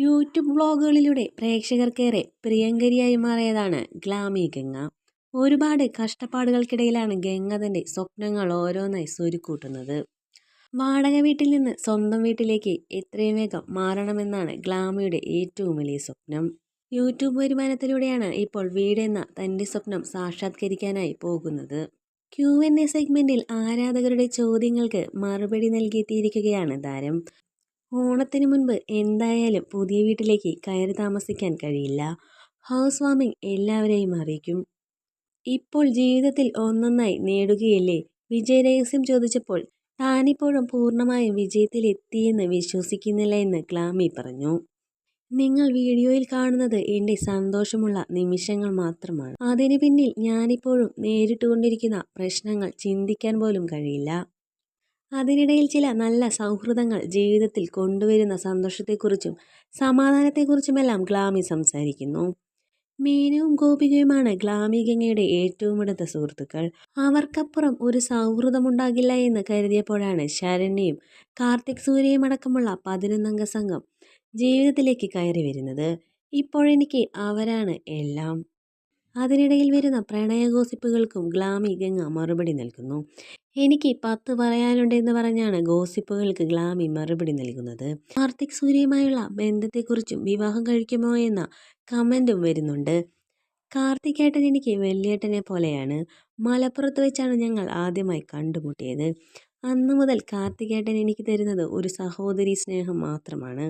YouTube വ്ളോഗുകളിലൂടെ പ്രേക്ഷകർക്കേറെ പ്രിയങ്കരിയായി മാറിയതാണ് ഗ്ലാമി ഗംഗ. ഒരുപാട് കഷ്ടപ്പാടുകൾക്കിടയിലാണ് ഗംഗ തന്റെ സ്വപ്നങ്ങൾ ഓരോന്നായി സ്വരുക്കൂട്ടുന്നത്. വാടക വീട്ടിൽ നിന്ന് സ്വന്തം വീട്ടിലേക്ക് എത്രയും വേഗം മാറണമെന്നാണ് ഗ്ലാമിയുടെ ഏറ്റവും വലിയ സ്വപ്നം. യൂട്യൂബ് വരുമാനത്തിലൂടെയാണ് ഇപ്പോൾ വീടെന്ന തന്റെ സ്വപ്നം സാക്ഷാത്കരിക്കാനായി പോകുന്നത്. ക്യു എൻ എ സെഗ്മെന്റിൽ ആരാധകരുടെ ചോദ്യങ്ങൾക്ക് മറുപടി നൽകിയെത്തിയിരിക്കുകയാണ് താരം. ഓണത്തിന് മുൻപ് എന്തായാലും പുതിയ വീട്ടിലേക്ക് കയറി താമസിക്കാൻ കഴിയില്ല. ഹൗസ് വാമിംഗ് എല്ലാവരെയും അറിയിക്കും. ഇപ്പോൾ ജീവിതത്തിൽ ഒന്നൊന്നായി നേടുകയല്ലേ? വിജയരഹസ്യം ചോദിച്ചപ്പോൾ താനിപ്പോഴും പൂർണമായും വിജയത്തിലെത്തിയെന്ന് വിശ്വസിക്കുന്നില്ല എന്ന് ക്ലാമി പറഞ്ഞു. നിങ്ങൾ വീഡിയോയിൽ കാണുന്നത് എന്റെ സന്തോഷമുള്ള നിമിഷങ്ങൾ മാത്രമാണ്. അതിനു പിന്നിൽ ഞാനിപ്പോഴും നേരിട്ടുകൊണ്ടിരിക്കുന്ന പ്രശ്നങ്ങൾ ചിന്തിക്കാൻ പോലും കഴിയില്ല. അതിനിടയിൽ ചില നല്ല സൗഹൃദങ്ങൾ ജീവിതത്തിൽ കൊണ്ടുവരുന്ന സന്തോഷത്തെക്കുറിച്ചും സമാധാനത്തെക്കുറിച്ചുമെല്ലാം ഗ്ലാമി സംസാരിക്കുന്നു. മീനവും ഗോപികയുമാണ് ഗ്ലാമി ഗംഗയുടെ ഏറ്റവും അടുത്ത സുഹൃത്തുക്കൾ. അവർക്കപ്പുറം ഒരു സൗഹൃദമുണ്ടാകില്ല എന്ന് കരുതിയപ്പോഴാണ് ശരണ്യയും കാർത്തിക് സൂര്യയും അടക്കമുള്ള പതിനൊന്നംഗ സംഘം ജീവിതത്തിലേക്ക് കയറി വരുന്നത്. ഇപ്പോഴെനിക്ക് അവരാണ് എല്ലാം. അതിനിടയിൽ വരുന്ന പ്രണയ ഗോസിപ്പുകൾക്കും ഗ്ലാമി ഗംഗ മറുപടി നൽകുന്നു. എനിക്ക് പത്ത് പറയാനുണ്ടെന്ന് പറഞ്ഞാണ് ഗോസിപ്പുകൾക്ക് ഗ്ലാമി മറുപടി നൽകുന്നത്. കാർത്തിക് സൂര്യയുമായുള്ള ബന്ധത്തെക്കുറിച്ചും വിവാഹം കഴിക്കുമോ എന്ന കമന്റും വരുന്നുണ്ട്. കാർത്തികേട്ടൻ എനിക്ക് വെള്ളിയേട്ടനെ പോലെയാണ്. മലപ്പുറത്ത് വെച്ചാണ് ഞങ്ങൾ ആദ്യമായി കണ്ടുമുട്ടിയത്. അന്നു മുതൽ കാർത്തികേട്ടൻ എനിക്ക് തരുന്നത് ഒരു സഹോദരി സ്നേഹം മാത്രമാണ്.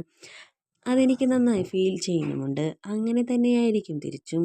അതെനിക്ക് നന്നായി ഫീൽ ചെയ്യുന്നുമുണ്ട്. അങ്ങനെ തന്നെയായിരിക്കും തിരിച്ചും.